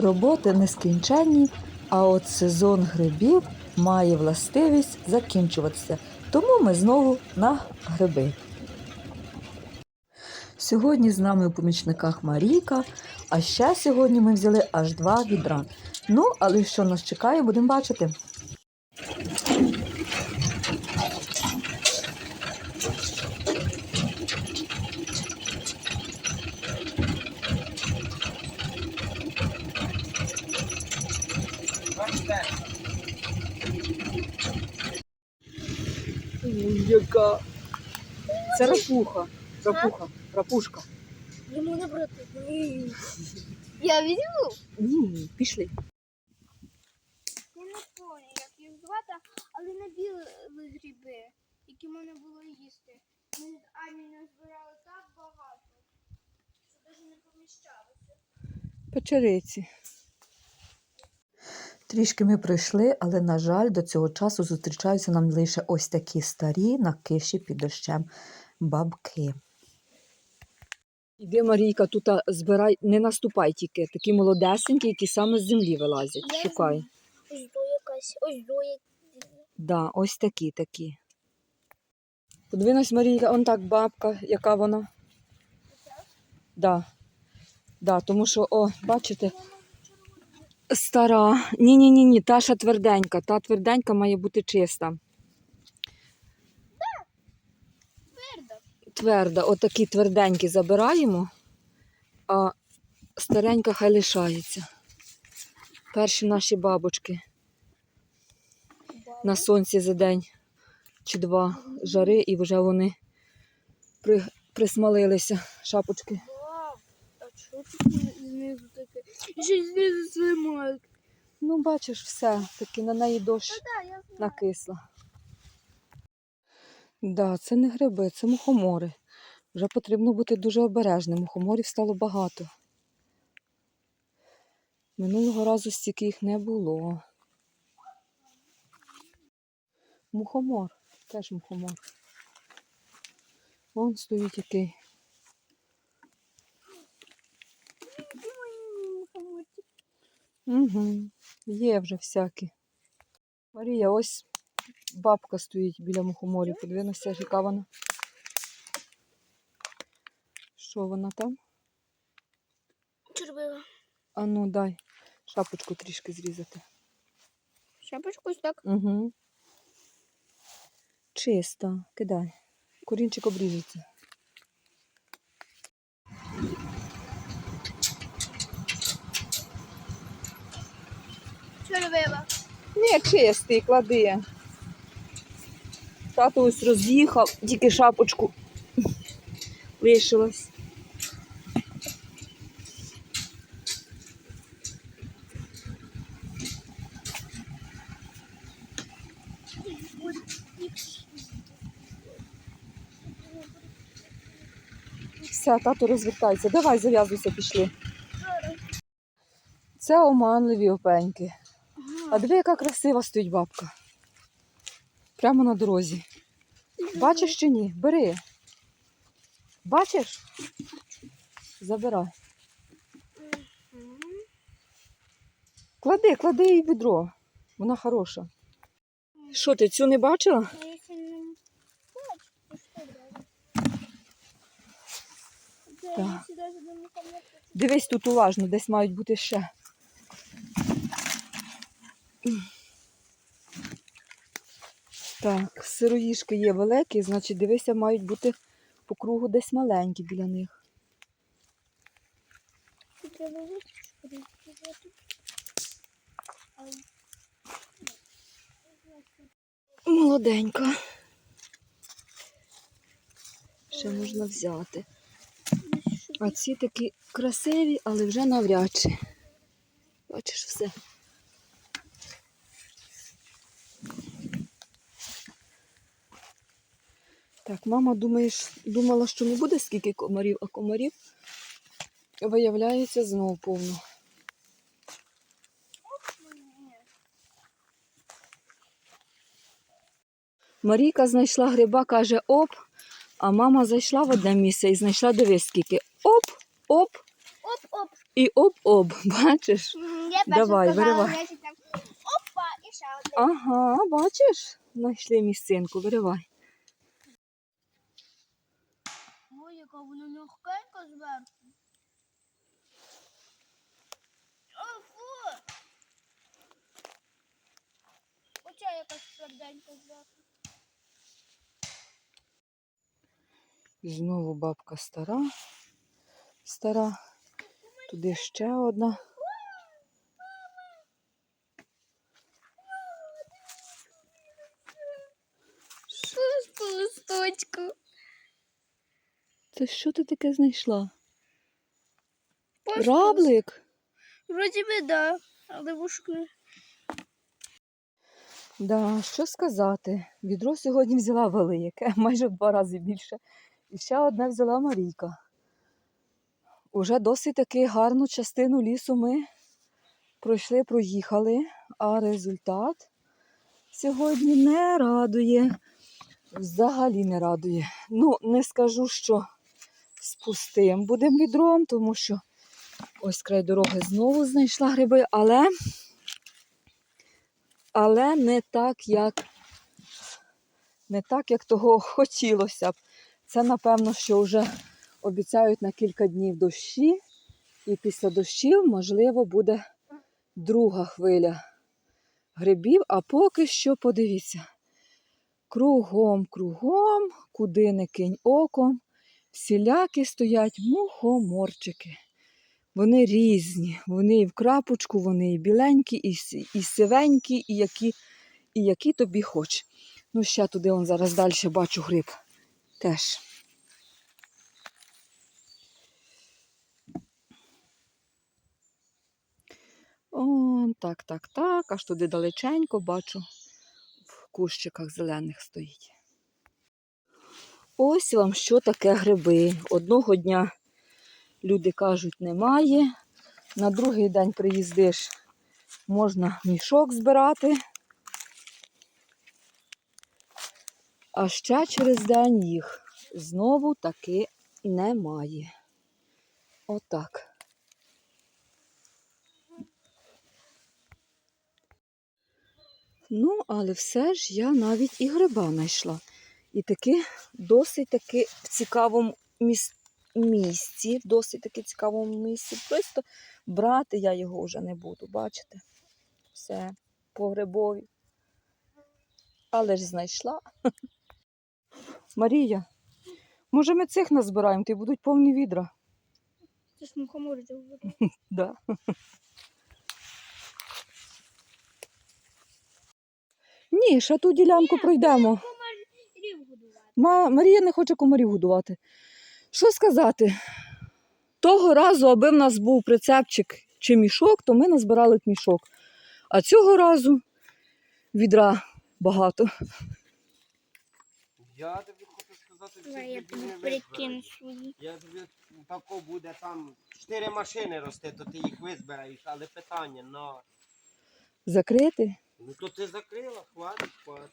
Роботи нескінченні, а от сезон грибів має властивість закінчуватися. Тому ми знову на гриби. Сьогодні з нами у помічниках Марійка, а ще сьогодні ми взяли аж два відра. Ну, але що нас чекає, будемо бачити. Яка? Це рапуха. Рапуха. Рапушка. Йому не брати. Я візьму. Ні, пішли. Я не пам'ятаю, як їх звати, але не біли гриби, які можна було їсти. Ми з Ані назбирали так багато, що навіть не поміщалося. Печериці. Трішки ми пройшли, але, на жаль, до цього часу зустрічаються нам лише ось такі старі накиші під дощем бабки. Іди, Марійка, тут збирай, не наступай тільки, такі молодесенькі, які саме з землі вилазять. Я Шукай. Ось до якась, ось до якась. Да, ось такі такі. Подивись, Марійка, он так бабка, яка вона. Да. Да, тому що, о, бачите, стара. Ні-ні-ні, ні, та ще тверденька. Та тверденька має бути чиста. Твердо. Тверда, отакі тверденькі забираємо, а старенька хай лишається. Перші наші бабочки на сонці за день чи два жари, і вже вони при, присмалилися, шапочки. Вау, а що тут знизу таке? І ще знизу слимак. Ну, бачиш, все, таки на неї дощ накисла. Да, це не гриби, це мухомори. Вже потрібно бути дуже обережним. Мухоморів стало багато. Минулого разу стільки їх не було. Мухомор, теж мухомор. Вон стоїть який. Угу. Є вже всякі. Марія, ось бабка стоїть біля мухоморів. Подивимося, яка вона. Що вона там? Червива. А ну дай шапочку трішки зрізати. Шапочку ось так. Угу. Чисто, кидай. Корінчик обріжеться. Червива. Ні, чистий, клади. Тато ось роз'їхав, тільки шапочку лишилась. Все, тато розвертається. Давай зав'язуйся, пішли. Це оманливі опеньки. А диви, яка красива стоїть бабка. Прямо на дорозі. Бачиш чи ні? Бери. Бачиш? Забирай. Клади, клади їй відро. Вона хороша. Що ти цю не бачила? Так. Дивись тут уважно, десь мають бути ще. Так, сироїшки є великі, значить, дивися, мають бути по кругу десь маленькі біля них. Молоденька. Ще можна взяти. А ці такі красиві, але вже навряд чи. Бачиш все. Так, мама думаєш, думала, що не буде скільки комарів, а комарів виявляється знову повно. Марійка знайшла гриба, каже оп, а мама зайшла в одне місце і знайшла дивись скільки. Оп, оп Оп-оп. і оп-оп. Бачиш? Я Давай, виривай. Опа, і ще один. Ага, бачиш? Знайшли місцинку, виривай. Ой, яка вона м'якенька зверху. О, фу! Хоча якась тверденька зверху. Знову бабка стара. Стара. Туди ще одна. Що ж по листочку? Це що ти таке знайшла? Пошпус. Раблик? Вроді би, да, але вушок не. Да, що сказати? Відро сьогодні взяла велике, майже в два рази більше. І ще одне взяла Марійка. Уже досить таки гарну частину лісу ми пройшли, проїхали, а результат сьогодні не радує. Взагалі не радує. Ну, не скажу, що пустим будемо відром, тому що ось край дороги знову знайшла гриби, але але не так, як не так, як того хотілося б. Це, напевно, що вже обіцяють на кілька днів дощі, і після дощів, можливо, буде друга хвиля грибів. А поки що подивіться. Кругом, кругом, куди не кинь оком, всілякі стоять мухоморчики. Вони різні, вони і в крапочку, вони і біленькі, і, і сивенькі, і які, і які тобі хоч. Ну, ще туди он зараз далі бачу гриб. Теж. О, так, так, так. Аж туди далеченько бачу. В кущиках зелених стоїть. Ось вам що таке гриби. Одного дня люди кажуть, немає. На другий день приїздиш, можна мішок збирати. А ще через день їх знову таки немає. Отак. Ну, але все ж я навіть і гриба знайшла. І таки досить таки в цікавому міс- місці, в досить таки цікавому місці. Просто брати я його вже не буду, бачите? Все по грибові. Але ж знайшла. Марія, може ми цих назбираємо, ти будуть повні відра. Це ж мухомор буде. Да. Ні, ще ту ділянку пройдемо. Годувати. Ма, Марія не хоче комарів годувати. Що сказати? Того разу, аби в нас був прицепчик чи мішок, то ми назбирали б мішок. А цього разу відра багато. Я тобі хочу сказати, Давай я тобі свої. Я тобі тако буде там чотири машини рости, то ти їх визбираєш, але питання на. Закрити? Ну то ти закрила, хватить, хватить.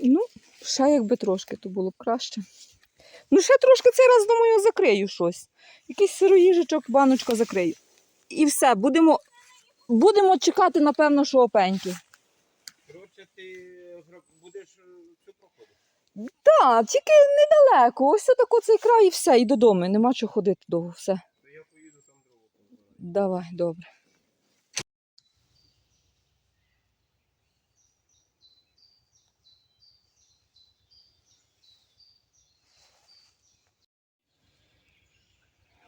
Ну, ще якби трошки, то було б краще. Ну, ще трошки цей раз, думаю, закрию щось. Якийсь сироїжечок, баночка закрию. І все, будемо, будемо чекати, напевно, що опеньки. Коротше, ти будеш е, цю проходити. Так, тільки недалеко. Ось отако цей край і все, і додому. Нема чого ходити довго. Все. Я поїду там дрова. Давай, добре.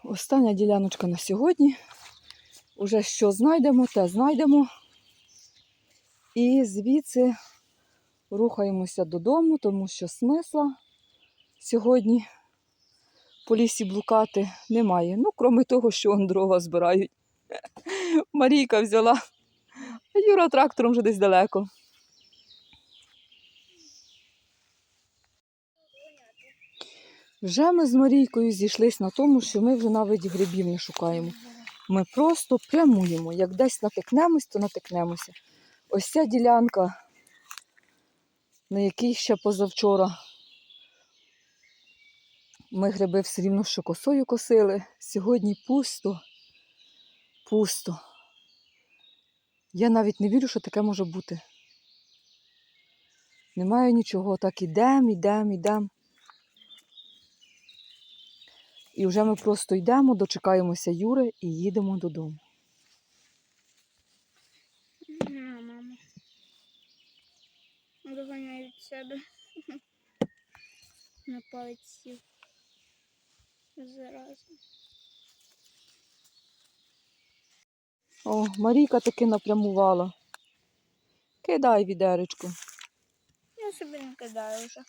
Остання діляночка на сьогодні. Уже що знайдемо, те знайдемо. І звідси рухаємося додому, тому що смисла сьогодні по лісі блукати немає. Ну, крім того, що он дрова збирають. Марійка взяла, а Юра трактором вже десь далеко. Вже ми з Марійкою зійшлись на тому, що ми вже навіть грибів не шукаємо. Ми просто прямуємо. Як десь натикнемось, то натикнемося. Ось ця ділянка, на якій ще позавчора ми гриби все рівно що косою косили. Сьогодні пусто, пусто. Я навіть не вірю, що таке може бути. Немає нічого, так ідемо, ідемо, ідемо. І вже ми просто йдемо, дочекаємося Юри і їдемо додому. На, мама. Доганяю від себе. На палець сів. Зараза. О, Марійка таки напрямувала. Кидай відеречку. Я собі не кидаю вже.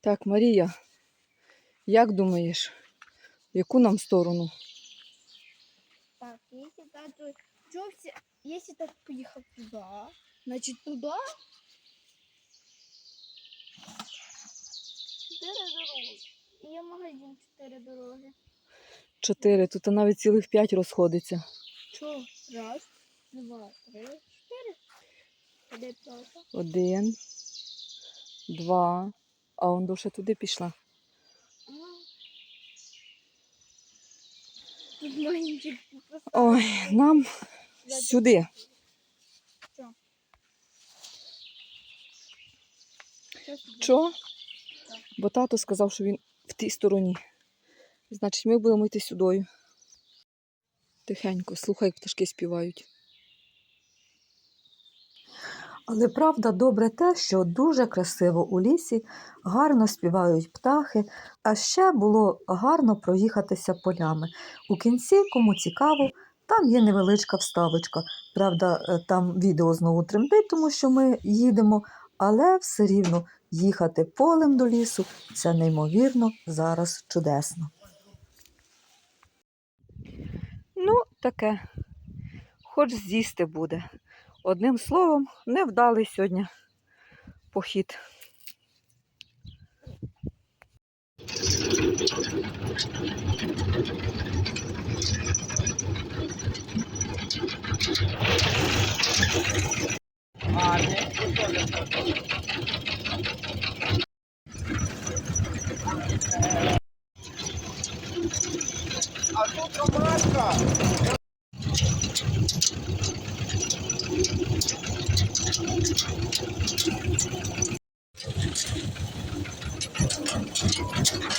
Так, Марія, як думаєш, в яку нам сторону? Так, если тато Джобси, если так поехал туда, значит туда. Чотири дороги. І є магазин чотири дороги. Чотири, тут навіть цілих п'ять розходиться. Що? Раз, два, три, чотири. Де? Один, два. А он душа туди пішла. А. Тут маленький Ой, нам сюди. Що? Бо тато сказав, що він в тій стороні. Значить, ми будемо йти сюдою. Тихенько, слухай, як пташки співають. Але правда добре те, що дуже красиво у лісі, гарно співають птахи, а ще було гарно проїхатися полями. У кінці, кому цікаво, там є невеличка вставочка. Правда, е, там відео знову тремтить, тому що ми їдемо, але все рівно їхати полем до лісу це неймовірно зараз чудесно. Ну, таке. Хоч з'їсти буде. Одним словом, невдалий сьогодні похід. Гарне. Thank you.